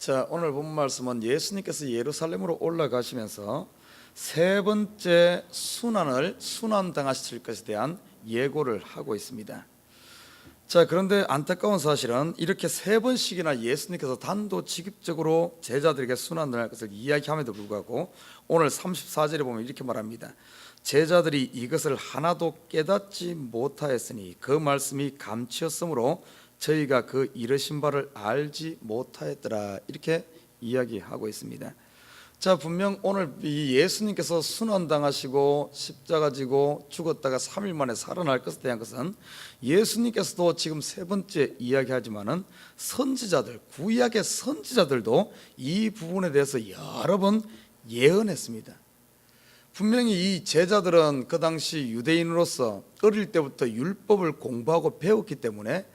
자, 오늘 본 말씀은 예수님께서 예루살렘으로 올라가시면서 세 번째 순환을 순환당하실 것에 대한 예고를 하고 있습니다. 자, 그런데 안타까운 사실은 이렇게 세 번씩이나 예수님께서 단도직입적으로 제자들에게 순환을 할 것을 이야기함에도 불구하고 오늘 34절에 보면 이렇게 말합니다. 제자들이 이것을 하나도 깨닫지 못하였으니 그 말씀이 감추었으므로 저희가 그 이르신 바를 알지 못하였더라 이렇게 이야기하고 있습니다. 자 분명 오늘 이 예수님께서 순환당하시고 십자가 지고 죽었다가 3일 만에 살아날 것에 대한 것은 예수님께서도 지금 세 번째 이야기하지만은 선지자들 구약의 선지자들도 이 부분에 대해서 여러 번 예언했습니다. 분명히 이 제자들은 그 당시 유대인으로서 어릴 때부터 율법을 공부하고 배웠기 때문에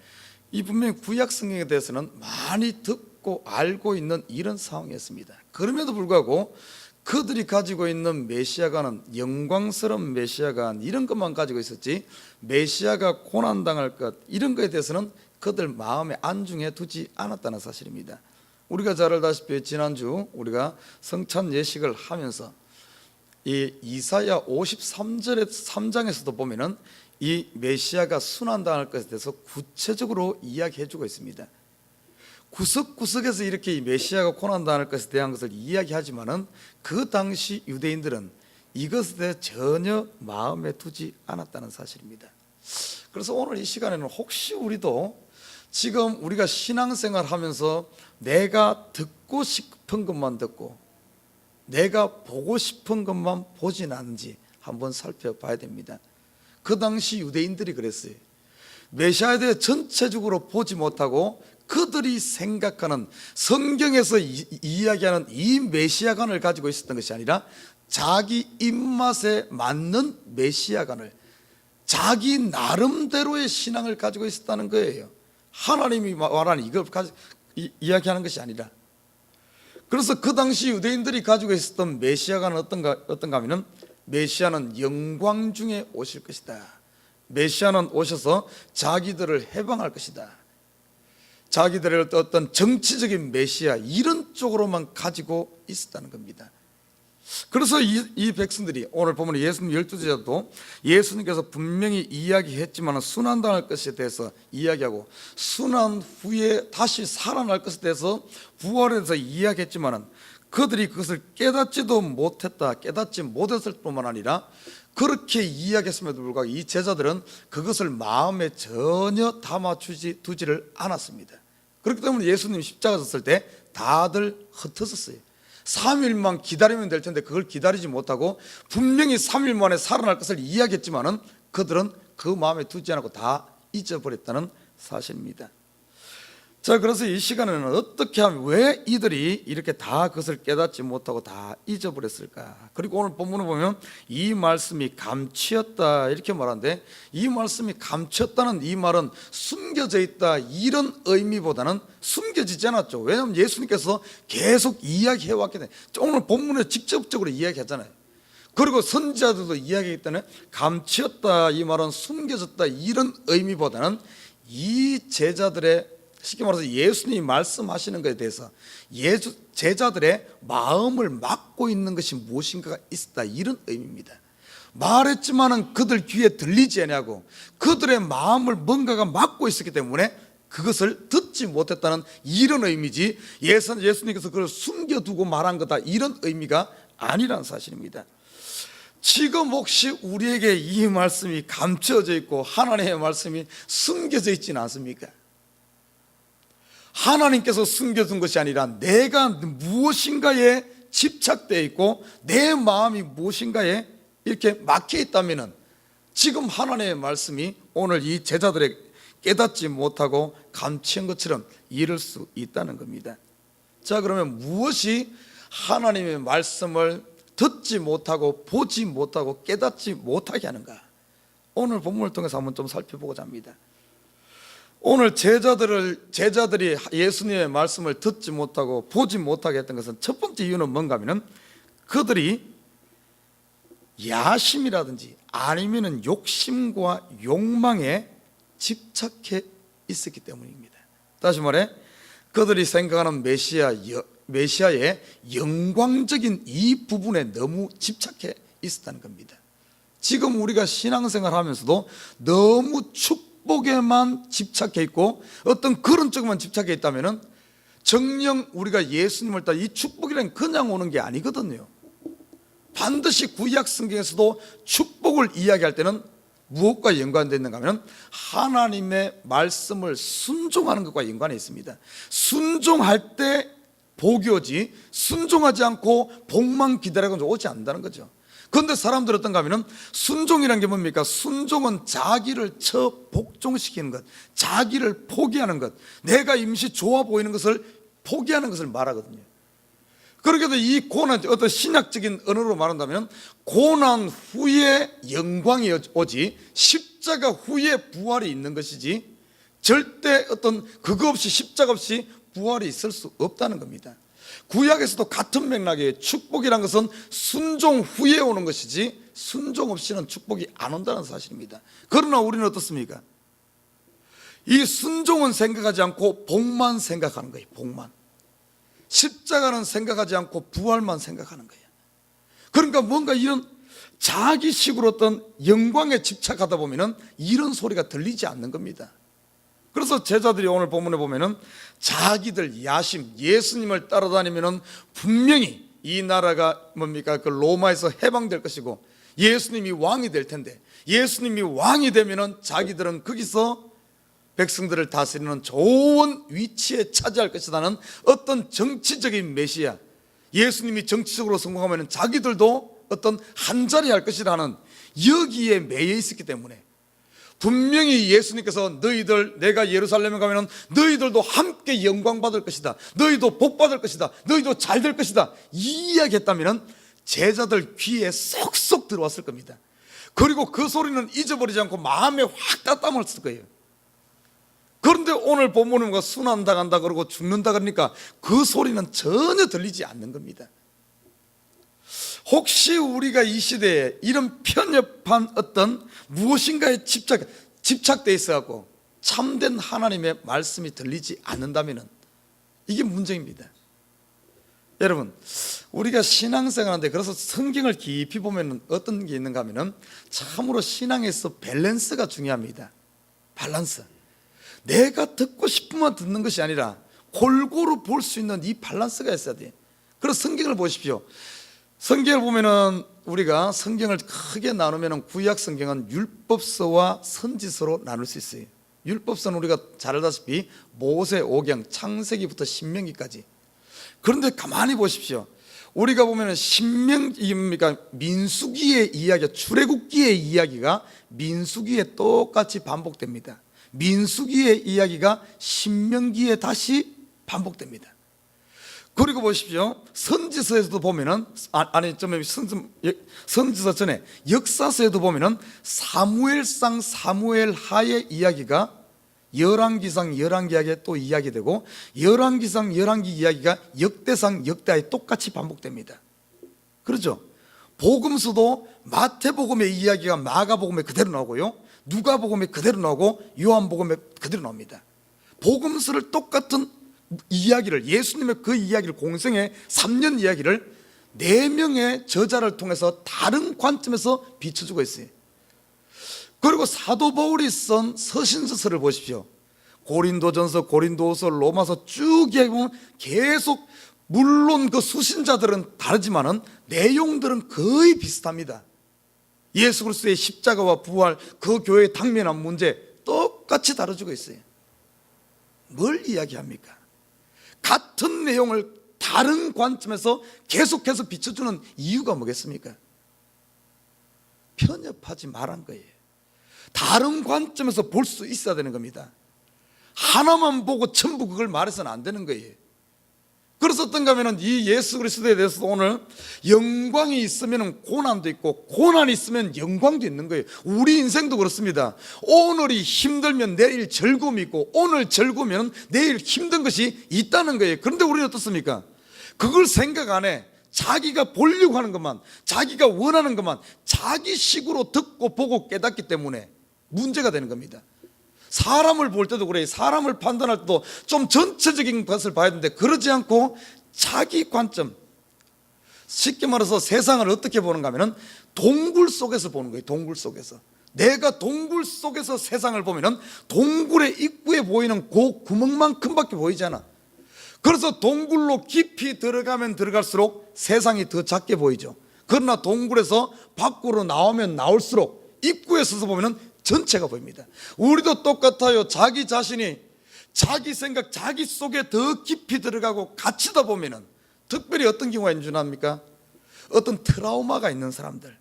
이 분명히 구약 성경에 대해서는 많이 듣고 알고 있는 이런 상황이었습니다. 그럼에도 불구하고 그들이 가지고 있는 메시아가는 영광스러운 메시아가 이런 것만 가지고 있었지 메시아가 고난당할 것 이런 것에 대해서는 그들 마음에 안중에 두지 않았다는 사실입니다. 우리가 잘 알다시피 지난주 우리가 성찬 예식을 하면서 이 이사야 53절의 3장에서도 보면은 이 메시아가 순환당할 것에 대해서 구체적으로 이야기해 주고 있습니다. 구석구석에서 이렇게 이 메시아가 고난당할 것에 대한 것을 이야기하지만은 그 당시 유대인들은 이것에 대해 전혀 마음에 두지 않았다는 사실입니다. 그래서 오늘 이 시간에는 혹시 우리도 지금 우리가 신앙생활 하면서 내가 듣고 싶은 것만 듣고 내가 보고 싶은 것만 보진 않은지 한번 살펴봐야 됩니다. 그 당시 유대인들이 그랬어요. 메시아에 대해 전체적으로 보지 못하고 그들이 생각하는 성경에서 이, 이야기하는 이 메시아관을 가지고 있었던 것이 아니라 자기 입맛에 맞는 메시아관을 자기 나름대로의 신앙을 가지고 있었다는 거예요. 하나님이 말하는 이걸 가지, 이, 이야기하는 것이 아니라 그래서 그 당시 유대인들이 가지고 있었던 메시아가는 어떤가 어떤가 하면은 메시아는 영광 중에 오실 것이다. 메시아는 오셔서 자기들을 해방할 것이다. 자기들의 어떤 정치적인 메시아 이런 쪽으로만 가지고 있었다는 겁니다. 그래서 이, 이 백성들이 오늘 보면 예수님 열두 제자도 예수님께서 분명히 이야기했지만 순환당할 것에 대해서 이야기하고 순환 후에 다시 살아날 것에 대해서 부활해서 이야기했지만 그들이 그것을 깨닫지도 못했다 깨닫지 못했을 뿐만 아니라 그렇게 이야기했음에도 불구하고 이 제자들은 그것을 마음에 전혀 담아주지 두지를 않았습니다. 그렇기 때문에 예수님 십자가 졌을 때 다들 흩어졌어요. 3일만 기다리면 될 텐데 그걸 기다리지 못하고 분명히 3일 만에 살아날 것을 이야기했지만은 그들은 그 마음에 두지 않고 다 잊어버렸다는 사실입니다. 자, 그래서 이 시간에는 어떻게 하면 왜 이들이 이렇게 다 그것을 깨닫지 못하고 다 잊어버렸을까? 그리고 오늘 본문을 보면 이 말씀이 감추었다 이렇게 말하는데 이 말씀이 감추었다는 이 말은 숨겨져 있다 이런 의미보다는 숨겨지지 않았죠. 왜냐하면 예수님께서 계속 이야기해 왔기 때문에 오늘 본문에 직접적으로 이야기하잖아요. 그리고 선지자들도 이야기했기 때문에 감추었다 이 말은 숨겨졌다 이런 의미보다는 이 제자들의 쉽게 말해서 예수님이 말씀하시는 것에 대해서 예수, 제자들의 마음을 막고 있는 것이 무엇인가가 있었다 이런 의미입니다. 말했지만은 그들 귀에 들리지 않냐고 그들의 마음을 뭔가가 막고 있었기 때문에 그것을 듣지 못했다는 이런 의미지 예수, 예수님께서 그걸 숨겨두고 말한 거다 이런 의미가 아니라는 사실입니다. 지금 혹시 우리에게 이 말씀이 감춰져 있고 하나님의 말씀이 숨겨져 있지는 않습니까? 하나님께서 숨겨둔 것이 아니라 내가 무엇인가에 집착되어 있고 내 마음이 무엇인가에 이렇게 막혀 있다면은 지금 하나님의 말씀이 오늘 이 제자들의 깨닫지 못하고 감추한 것처럼 이룰 수 있다는 겁니다. 자, 그러면 무엇이 하나님의 말씀을 듣지 못하고 보지 못하고 깨닫지 못하게 하는가? 오늘 본문을 통해서 한번 좀 살펴보고자 합니다. 오늘 제자들을 제자들이 예수님의 말씀을 듣지 못하고 보지 못하게 했던 것은 첫 번째 이유는 뭔가 하면은 그들이 야심이라든지 아니면은 욕심과 욕망에 집착해 있었기 때문입니다. 다시 말해 그들이 생각하는 메시아 여- 메시아의 영광적인 이 부분에 너무 집착해 있었다는 겁니다. 지금 우리가 신앙생활 하면서도 너무 축 복에만 집착해 있고 어떤 그런 쪽에만 집착해 있다면은 정령 우리가 예수님을 따라 이 축복이란 그냥 오는 게 아니거든요. 반드시 구약 성경에서도 축복을 이야기할 때는 무엇과 연관되어 있는가 하면 하나님의 말씀을 순종하는 것과 연관이 있습니다. 순종할 때 복이 오지 순종하지 않고 복만 기다려가지고 오지 않는다는 거죠. 그런데 사람들 어떤가 하면은 순종이란 게 뭡니까? 순종은 자기를 처 복종시키는 것, 자기를 포기하는 것, 내가 임시 좋아 보이는 것을 포기하는 것을 말하거든요. 그렇게도 이 고난 어떤 신학적인 언어로 말한다면 고난 후에 영광이 오지 십자가 후에 부활이 있는 것이지 절대 어떤 그거 없이 십자가 없이 부활이 있을 수 없다는 겁니다. 구약에서도 같은 맥락의 축복이란 것은 순종 후에 오는 것이지 순종 없이는 축복이 안 온다는 사실입니다. 그러나 우리는 어떻습니까? 이 순종은 생각하지 않고 복만 생각하는 거예요. 복만. 십자가는 생각하지 않고 부활만 생각하는 거예요. 그러니까 뭔가 이런 자기식으로 어떤 영광에 집착하다 보면은 이런 소리가 들리지 않는 겁니다. 그래서 제자들이 오늘 본문에 보면은 자기들 야심 예수님을 따라다니면은 분명히 이 나라가 뭡니까? 그 로마에서 해방될 것이고 예수님이 왕이 될 텐데 예수님이 왕이 되면은 자기들은 거기서 백성들을 다스리는 좋은 위치에 차지할 것이라는 어떤 정치적인 메시아 예수님이 정치적으로 성공하면 자기들도 어떤 한 자리 할 것이라는 여기에 매여 있었기 때문에 분명히 예수님께서 너희들 내가 예루살렘에 가면 너희들도 함께 영광 받을 것이다. 너희도 복 받을 것이다. 너희도 잘 될 것이다. 이 이야기 했다면 제자들 귀에 쏙쏙 들어왔을 겁니다. 그리고 그 소리는 잊어버리지 않고 마음에 확 따담았을 거예요. 그런데 오늘 본문은 뭐 순환당한다 그러고 죽는다 그러니까 그 소리는 전혀 들리지 않는 겁니다. 혹시 우리가 이 시대에 이런 편협한 어떤 무엇인가에 집착, 집착돼 있어갖고 참된 하나님의 말씀이 들리지 않는다면 이게 문제입니다. 여러분, 우리가 신앙생활 하는데 그래서 성경을 깊이 보면 어떤 게 있는가 하면은 참으로 신앙에서 밸런스가 중요합니다. 밸런스. 내가 듣고 싶으면 듣는 것이 아니라 골고루 볼 수 있는 이 밸런스가 있어야 돼. 그래서 성경을 보십시오. 성경을 보면은 우리가 성경을 크게 나누면은 구약 성경은 율법서와 선지서로 나눌 수 있어요. 율법서는 우리가 잘 알다시피 모세 오경 창세기부터 신명기까지. 그런데 가만히 보십시오. 우리가 보면은 신명기입니까 민수기의 이야기, 출애굽기의 이야기가 민수기에 똑같이 반복됩니다. 민수기의 이야기가 신명기에 다시 반복됩니다. 그리고 보십시오. 선지서에서도 보면은 아, 아니 좀 선지, 선지서 전에 역사서에도 보면은 사무엘상 사무엘 하의 이야기가 열왕기상 열왕기하게 또 이야기되고 열왕기상 열왕기 이야기가 역대상 역대하에 똑같이 반복됩니다. 그렇죠? 복음서도 마태복음의 이야기가 마가복음에 그대로 나오고요. 누가복음에 그대로 나오고 요한복음에 그대로 나옵니다. 복음서를 똑같은 이야기를 예수님의 그 이야기를 공생의 3년 이야기를 네 명의 저자를 통해서 다른 관점에서 비춰주고 있어요. 그리고 사도 바울이 쓴 서신서서를 보십시오. 고린도전서, 고린도서, 로마서 쭉 얘기하면 계속 물론 그 수신자들은 다르지만은 내용들은 거의 비슷합니다. 예수 그리스도의 십자가와 부활, 그 교회에 당면한 문제 똑같이 다뤄주고 있어요. 뭘 이야기합니까? 같은 내용을 다른 관점에서 계속해서 비춰주는 이유가 뭐겠습니까? 편협하지 말한 거예요. 다른 관점에서 볼 수 있어야 되는 겁니다. 하나만 보고 전부 그걸 말해서는 안 되는 거예요. 어떤가 하면은 이 예수 그리스도에 대해서 오늘 영광이 있으면 고난도 있고 고난이 있으면 영광도 있는 거예요. 우리 인생도 그렇습니다. 오늘이 힘들면 내일 즐거움이 있고 오늘 즐거우면 내일 힘든 것이 있다는 거예요. 그런데 우리는 어떻습니까? 그걸 생각 안 해. 자기가 보려고 하는 것만, 자기가 원하는 것만 자기식으로 듣고 보고 깨닫기 때문에 문제가 되는 겁니다. 사람을 볼 때도 그래. 사람을 판단할 때도 좀 전체적인 것을 봐야 되는데 그러지 않고 자기 관점. 쉽게 말해서 세상을 어떻게 보는가 하면은 동굴 속에서 보는 거예요. 동굴 속에서. 내가 동굴 속에서 세상을 보면은 동굴의 입구에 보이는 그 구멍만큼밖에 보이잖아. 그래서 동굴로 깊이 들어가면 들어갈수록 세상이 더 작게 보이죠. 그러나 동굴에서 밖으로 나오면 나올수록 입구에 서서 보면은 전체가 보입니다. 우리도 똑같아요. 자기 자신이 자기 생각, 자기 속에 더 깊이 들어가고 갇히다 보면은 특별히 어떤 경우가 있는 줄 압니까? 어떤 트라우마가 있는 사람들,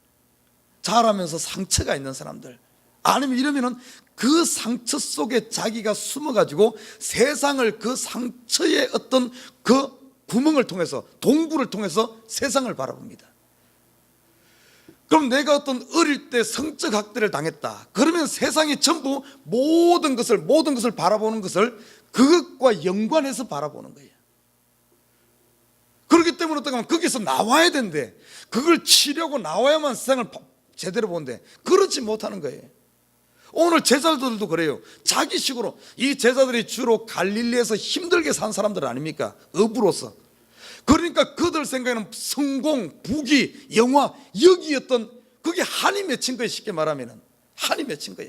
자라면서 상처가 있는 사람들, 아니면 이러면은 그 상처 속에 자기가 숨어가지고 세상을 그 상처의 어떤 그 구멍을 통해서 동굴을 통해서 세상을 바라봅니다. 그럼 내가 어떤 어릴 때 성적 학대를 당했다. 그러면 세상이 전부 모든 것을 모든 것을 바라보는 것을 그것과 연관해서 바라보는 거예요. 그렇기 때문에 어떻게 하면 거기서 나와야 된대. 그걸 치려고 나와야만 세상을 바- 제대로 본대. 그렇지 못하는 거예요. 오늘 제자들도 그래요. 자기식으로 이 제자들이 주로 갈릴리에서 힘들게 산 사람들 아닙니까? 업으로서. 그러니까 그들 생각에는 성공, 부귀, 영화 여기였던 그게 한이 맺힌 거예요. 쉽게 말하면은 한이 맺힌 거야.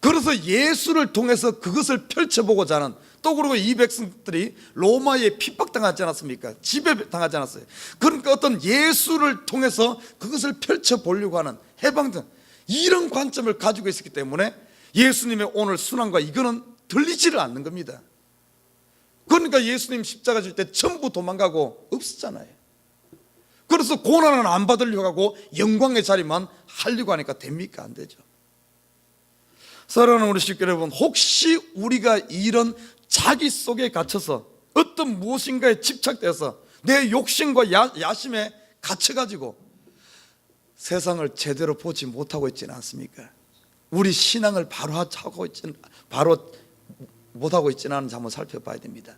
그래서 예수를 통해서 그것을 펼쳐보고자 하는 또 그리고 이 백성들이 로마에 핍박당하지 않았습니까? 지배당하지 않았어요. 그러니까 어떤 예수를 통해서 그것을 펼쳐보려고 하는 해방된 이런 관점을 가지고 있었기 때문에 예수님의 오늘 순환과 이거는 들리지를 않는 겁니다. 그러니까 예수님 십자가 질 때 전부 도망가고 없었잖아요. 그래서 고난은 안 받으려고 하고 영광의 자리만 하려고 하니까 됩니까? 안 되죠. 사랑하는 우리 식구 여러분, 혹시 우리가 이런 자기 속에 갇혀서 어떤 무엇인가에 집착돼서 내 욕심과 야, 야심에 갇혀가지고 세상을 제대로 보지 못하고 있지는 않습니까? 우리 신앙을 바로 하고 있지는 바로 못하고 있지는 않은지 한번 살펴봐야 됩니다.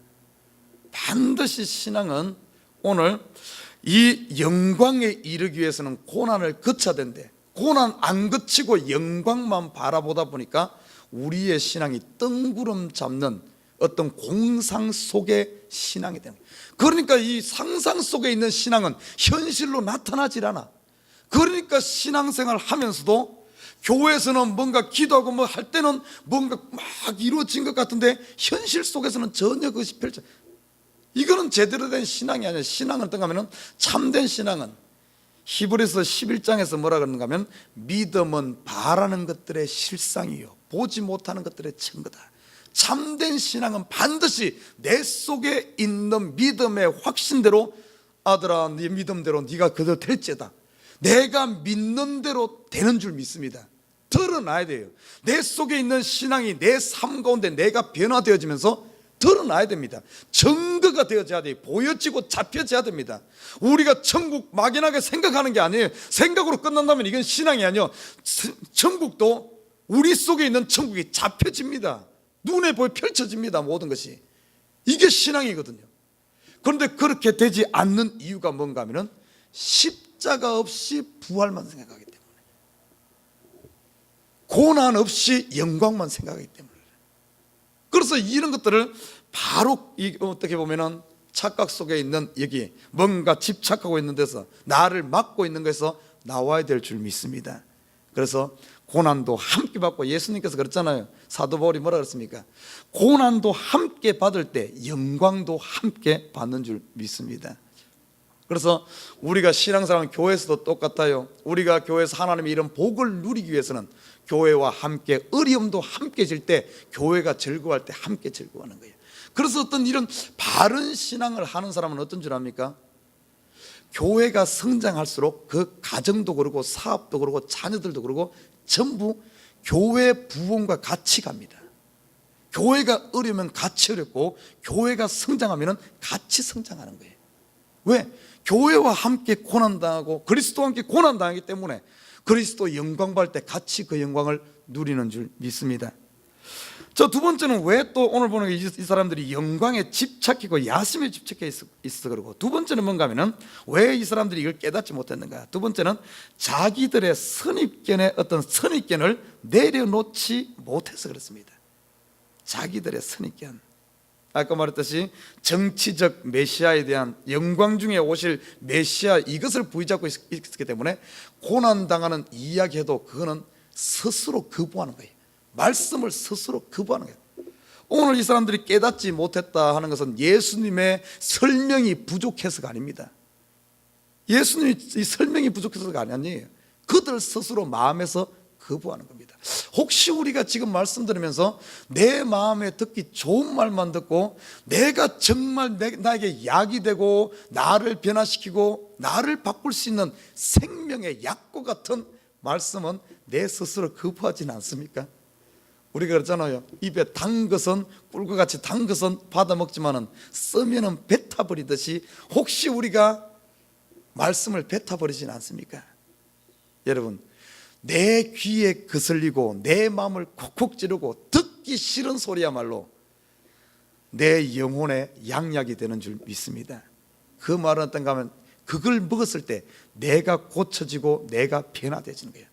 반드시 신앙은 오늘 이 영광에 이르기 위해서는 고난을 거쳐야 된대. 고난 안 거치고 영광만 바라보다 보니까 우리의 신앙이 뜬구름 잡는 어떤 공상 속의 신앙이 되는. 그러니까 이 상상 속에 있는 신앙은 현실로 나타나질 않아. 그러니까 신앙생활 하면서도 교회에서는 뭔가 기도하고 뭐 할 때는 뭔가 막 이루어진 것 같은데 현실 속에서는 전혀 그것이 펼쳐. 이거는 제대로 된 신앙이 아니야. 신앙을 떠가면은 참된 신앙은 히브리서 11장에서 뭐라 그러는가 하면 믿음은 바라는 것들의 실상이요 보지 못하는 것들의 증거다. 참된 신앙은 반드시 내 속에 있는 믿음의 확신대로 아들아 네 믿음대로 네가 그대로 될지다. 내가 믿는 대로 되는 줄 믿습니다. 드러나야 돼요. 내 속에 있는 신앙이 내 삶 가운데 내가 변화되어지면서 드러나야 됩니다. 증거가 되어져야 돼요. 보여지고 잡혀져야 됩니다. 우리가 천국 막연하게 생각하는 게 아니에요. 생각으로 끝난다면 이건 신앙이 아니요. 천국도 우리 속에 있는 천국이 잡혀집니다. 눈에 보여 펼쳐집니다. 모든 것이. 이게 신앙이거든요. 그런데 그렇게 되지 않는 이유가 뭔가 하면은 십자가 없이 부활만 생각하기 때문에. 고난 없이 영광만 생각하기 때문에. 그래서 이런 것들을 바로 이 어떻게 보면은 착각 속에 있는 여기 뭔가 집착하고 있는 데서 나를 막고 있는 것에서 나와야 될 줄 믿습니다. 그래서 고난도 함께 받고 예수님께서 그랬잖아요. 사도 바울이 뭐라 그랬습니까? 고난도 함께 받을 때 영광도 함께 받는 줄 믿습니다. 그래서 우리가 신앙생활 교회에서도 똑같아요. 우리가 교회에서 하나님의 이런 복을 누리기 위해서는 교회와 함께 어려움도 함께 질 때 교회가 즐거워할 때 함께 즐거워하는 거예요. 그래서 어떤 이런 바른 신앙을 하는 사람은 어떤 줄 압니까? 교회가 성장할수록 그 가정도 그러고 사업도 그러고 자녀들도 그러고 전부 교회 부흥과 같이 갑니다. 교회가 어려면 같이 어렵고 교회가 성장하면 같이 성장하는 거예요. 왜? 교회와 함께 고난당하고 그리스도와 함께 고난당하기 때문에 그리스도 영광 받을 때 같이 그 영광을 누리는 줄 믿습니다. 저 두 번째는 왜 또 오늘 보는 이, 이 사람들이 영광에 집착하고 야심에 집착해 있어 그러고 두 번째는 뭔가 하면은 왜 이 사람들이 이걸 깨닫지 못했는가? 두 번째는 자기들의 선입견의 어떤 선입견을 내려놓지 못해서 그렇습니다. 자기들의 선입견. 아까 말했듯이 정치적 메시아에 대한 영광 중에 오실 메시아 이것을 부여잡고 있- 있기 때문에 고난 당하는 이야기해도 그거는 스스로 거부하는 거예요. 말씀을 스스로 거부하는 거예요. 오늘 이 사람들이 깨닫지 못했다 하는 것은 예수님의 설명이 부족해서가 아닙니다. 예수님이 이 설명이 부족해서가 아니에요. 그들 스스로 마음에서 거부하는 겁니다. 혹시 우리가 지금 말씀드리면서 내 마음에 듣기 좋은 말만 듣고 내가 정말 내, 나에게 약이 되고 나를 변화시키고 나를 바꿀 수 있는 생명의 약과 같은 말씀은 내 스스로 거부하지는 않습니까? 우리가 그러잖아요. 입에 단 것은 꿀과 같이 단 것은 받아 먹지만은 쓰면은 뱉어 버리듯이 혹시 우리가 말씀을 뱉어 버리진 않습니까? 여러분 내 귀에 거슬리고 내 마음을 콕콕 찌르고 듣기 싫은 소리야말로 내 영혼의 양약이 되는 줄 믿습니다. 그 말은 어떤가 하면 그걸 먹었을 때 내가 고쳐지고 내가 변화되지는 거예요.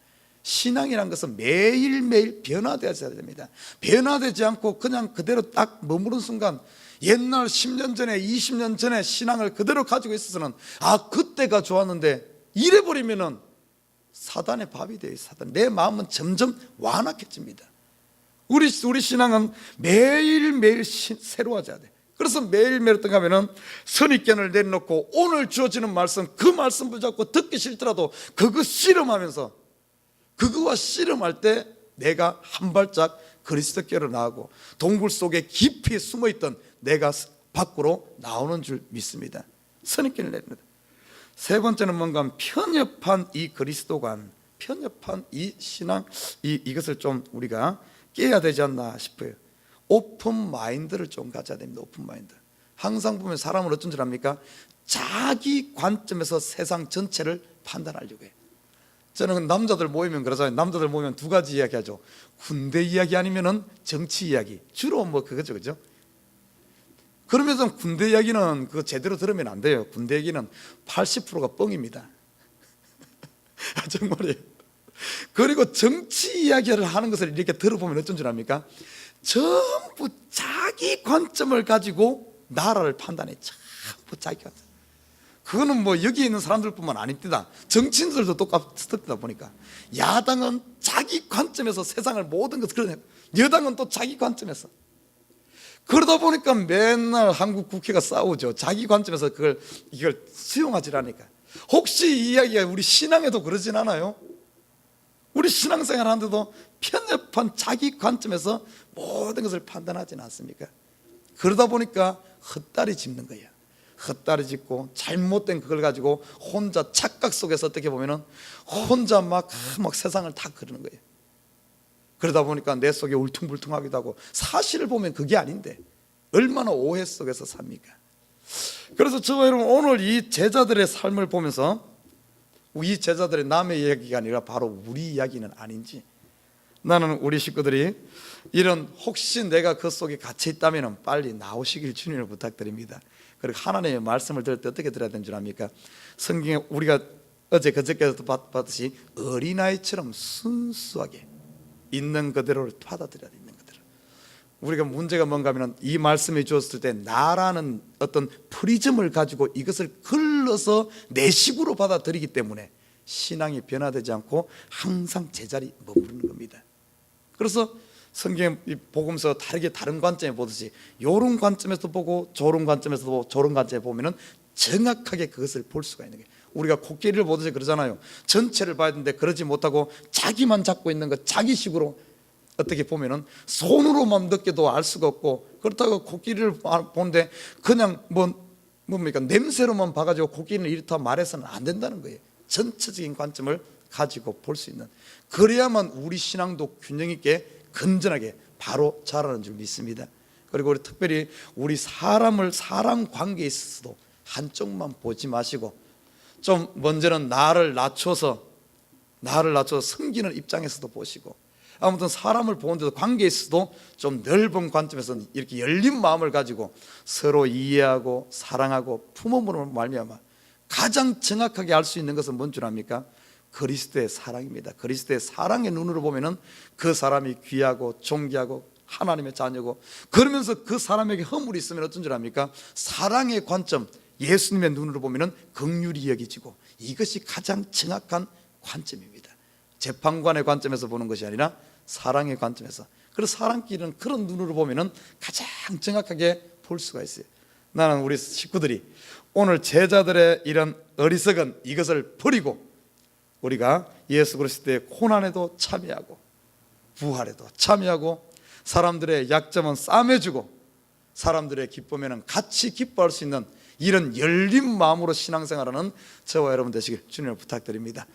신앙이란 것은 매일매일 변화되어야 됩니다. 변화되지 않고 그냥 그대로 딱 머무른 순간 옛날 10년 전에 20년 전에 신앙을 그대로 가지고 있어서는 아 그때가 좋았는데 이래버리면은 사단의 밥이 돼요. 사단. 내 마음은 점점 완악해집니다. 우리 우리 신앙은 매일 매일 시- 새로워져야 돼. 그래서 매일매일 어떤가 하면은 선입견을 내려놓고 오늘 주어지는 말씀 그 말씀 붙잡고 듣기 싫더라도 그거 씨름하면서 그거와 씨름할 때 내가 한 발짝 그리스도께로 나가고 동굴 속에 깊이 숨어 있던 내가 밖으로 나오는 줄 믿습니다. 선입견을 내립니다. 세 번째는 뭔가 편협한 이 그리스도관, 편협한 이 신앙, 이, 이것을 좀 우리가 깨야 되지 않나 싶어요. 오픈 마인드를 좀 가져야 됩니다. 오픈 마인드. 항상 보면 사람을 어쩐 줄 압니까? 자기 관점에서 세상 전체를 판단하려고 해요. 저는 남자들 모이면 그러잖아요. 남자들 모이면 두 가지 이야기 하죠. 군대 이야기 아니면은 정치 이야기. 주로 뭐 그거죠. 그죠? 그러면서 군대 이야기는 그거 제대로 들으면 안 돼요. 군대 얘기는 80%가 뻥입니다. 아, 정말이에요. 그리고 정치 이야기를 하는 것을 이렇게 들어보면 어쩐 줄 압니까? 전부 자기 관점을 가지고 나라를 판단해. 전부 자기 관점. 그거는 뭐 여기 있는 사람들뿐만 아닙니다. 정치인들도 똑같다 보니까 야당은 자기 관점에서 세상을 모든 것을 그려내. 여당은 또 자기 관점에서. 그러다 보니까 맨날 한국 국회가 싸우죠. 자기 관점에서 그걸 이걸 수용하지 않으니까. 혹시 이 이야기가 우리 신앙에도 그러진 않아요? 우리 신앙생활 하는데도 편협한 자기 관점에서 모든 것을 판단하지는 않습니까? 그러다 보니까 헛다리 짚는 거예요. 헛다리 짚고 잘못된 그걸 가지고 혼자 착각 속에서 어떻게 보면은 혼자 막, 막 세상을 다 그러는 거예요. 그러다 보니까 내 속에 울퉁불퉁하기도 하고 사실을 보면 그게 아닌데 얼마나 오해 속에서 삽니까? 그래서 저 여러분 오늘 이 제자들의 삶을 보면서 이 제자들의 남의 이야기가 아니라 바로 우리 이야기는 아닌지 나는 우리 식구들이 이런 혹시 내가 그 속에 갇혀 있다면 빨리 나오시길 주님을 부탁드립니다. 그리고 하나님의 말씀을 들을 때 어떻게 들어야 되는 줄 압니까? 성경에 우리가 어제 그저께도 봤- 봤듯이 어린아이처럼 순수하게 있는 그대로를 받아들여야 돼, 있는 그대로. 우리가 문제가 뭔가 하면 이 말씀이 주었을 때 나라는 어떤 프리즘을 가지고 이것을 글러서 내 식으로 받아들이기 때문에 신앙이 변화되지 않고 항상 제자리 머무르는 겁니다. 그래서 성경 이 복음서 다르게 다른 관점에 보듯이 요런 관점에서 보고 저런 관점에서 보고 저런 관점에 보면은 정확하게 그것을 볼 수가 있는 거예요. 우리가 코끼리를 보듯이 그러잖아요. 전체를 봐야 되는데 그러지 못하고 자기만 잡고 있는 것 자기식으로 어떻게 보면은 손으로만 느껴도 알 수가 없고 그렇다고 코끼리를 보는데 그냥 뭐 뭡니까 냄새로만 봐가지고 코끼리는 이렇다 말해서는 안 된다는 거예요. 전체적인 관점을 가지고 볼 수 있는 그래야만 우리 신앙도 균형 있게 건전하게 바로 자라는 줄 믿습니다. 그리고 우리 특별히 우리 사람을 사람 관계에 있어서도 한쪽만 보지 마시고 좀 먼저는 나를 낮춰서 나를 낮춰서 섬기는 입장에서도 보시고 아무튼 사람을 보는데도 관계에 있어도 좀 넓은 관점에서 이렇게 열린 마음을 가지고 서로 이해하고 사랑하고 품음으로 말미암아 가장 정확하게 알 수 있는 것은 뭔 줄 압니까? 그리스도의 사랑입니다. 그리스도의 사랑의 눈으로 보면은 그 사람이 귀하고 존귀하고 하나님의 자녀고 그러면서 그 사람에게 허물이 있으면 어떤 줄 압니까? 사랑의 관점 예수님의 눈으로 보면은 긍휼히 여기지고 이것이 가장 정확한 관점입니다. 재판관의 관점에서 보는 것이 아니라 사랑의 관점에서. 그래서 사람끼리는 그런 눈으로 보면은 가장 정확하게 볼 수가 있어요. 나는 우리 식구들이 오늘 제자들의 이런 어리석은 이것을 버리고 우리가 예수 그리스도의 고난에도 참여하고 부활에도 참여하고 사람들의 약점은 싸매주고 사람들의 기쁨에는 같이 기뻐할 수 있는 이런 열린 마음으로 신앙생활하는 저와 여러분 되시길 주님을 부탁드립니다.